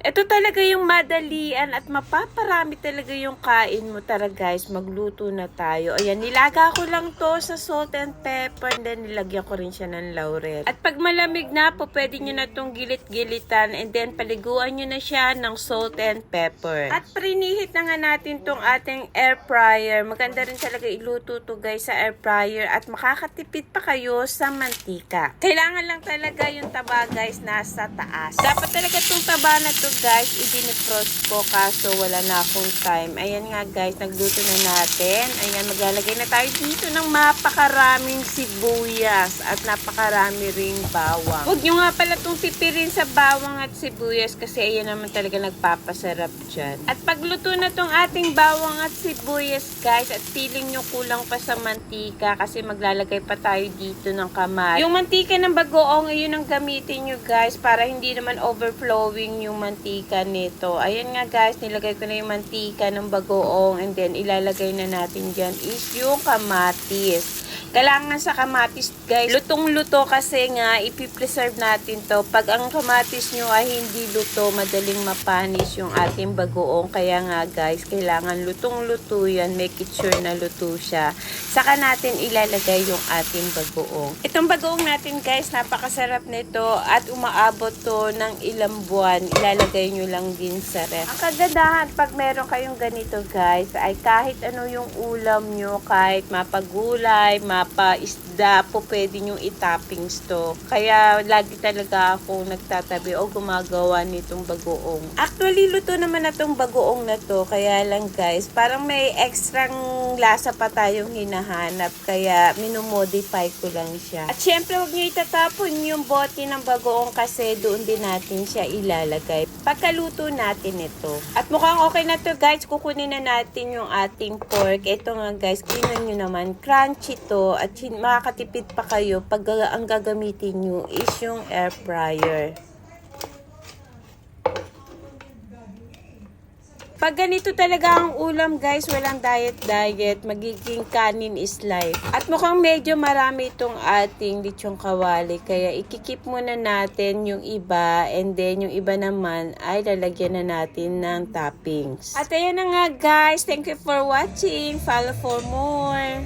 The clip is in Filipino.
Ito talaga yung madalian at mapaparami talaga yung kain mo. Tara guys, magluto na tayo. Ayan, nilaga ko lang to sa salt and pepper and then nilagyan ko rin siya ng laurel. At pag malamig na po, pwede nyo na tong gilit-gilitan and then paliguan nyo na siya ng salt and pepper. At prinihit na nga natin tong ating air fryer. Maganda rin talaga iluto to guys sa air fryer at makakatipid pa kayo sa mantika. Kailangan lang talaga yung taba guys nasa taas. Dapat talaga tong taba na to guys, i-defrost ko kaso wala na akong time. Ayan nga guys, nagluto na natin. Ayan, maglalagay na tayo dito ng mapakaraming sibuyas at napakarami ring bawang. Huwag nyo nga pala itong tipirin sa bawang at sibuyas kasi ayan naman talaga nagpapasarap dyan. At pagluto na tong ating bawang at sibuyas guys at feeling nyo kulang pa sa mantika kasi maglalagay pa tayo dito ng kamay. Yung mantika ng bagoong, ayun ang gamitin nyo guys para hindi naman overflowing yung mantika nito. Ayan nga guys, nilagay ko na yung mantika ng bagoong and then ilalagay na natin dyan is yung kamatis. Kailangan sa kamatis, guys, lutong-luto kasi nga, ipipreserve natin to. Pag ang kamatis nyo ay hindi luto, madaling mapanis yung ating bagoong. Kaya nga, guys, kailangan lutong-luto yan. Make it sure na luto siya. Saka natin ilalagay yung ating bagoong. Itong bagoong natin, guys, napakasarap nito at umaabot to ng ilang buwan. Ilalagay nyo lang din sa ref. Ang kagandahan, pag meron kayong ganito, guys, ay kahit ano yung ulam nyo, kahit mapagulay, mapa-isda po pwede nyo itoppings to. Kaya lagi talaga ako nagtatabi o gumagawa nitong bagoong. Actually, luto naman na tong bagoong na to. Kaya lang guys, parang may extrang lasa pa tayong hinahanap. Kaya minumodify ko lang siya. At syempre, huwag nyo itatapon yung bote ng bagoong kasi doon din natin siya ilalagay. Pagkaluto natin ito. At mukhang okay na to guys. Kukunin na natin yung ating pork. Ito nga guys, tingnan nyo naman. Crunchy to at hin- makakatipid pa kayo pag ang gagamitin nyo is yung air fryer. Pag ganito talaga ang ulam guys, walang diet-diet, magiging kanin is life. At mukhang medyo marami itong ating lechong kawali, kaya ikikip muna natin yung iba and then yung iba naman ay lalagyan na natin ng toppings. At ayan na nga guys, thank you for watching. Follow for more.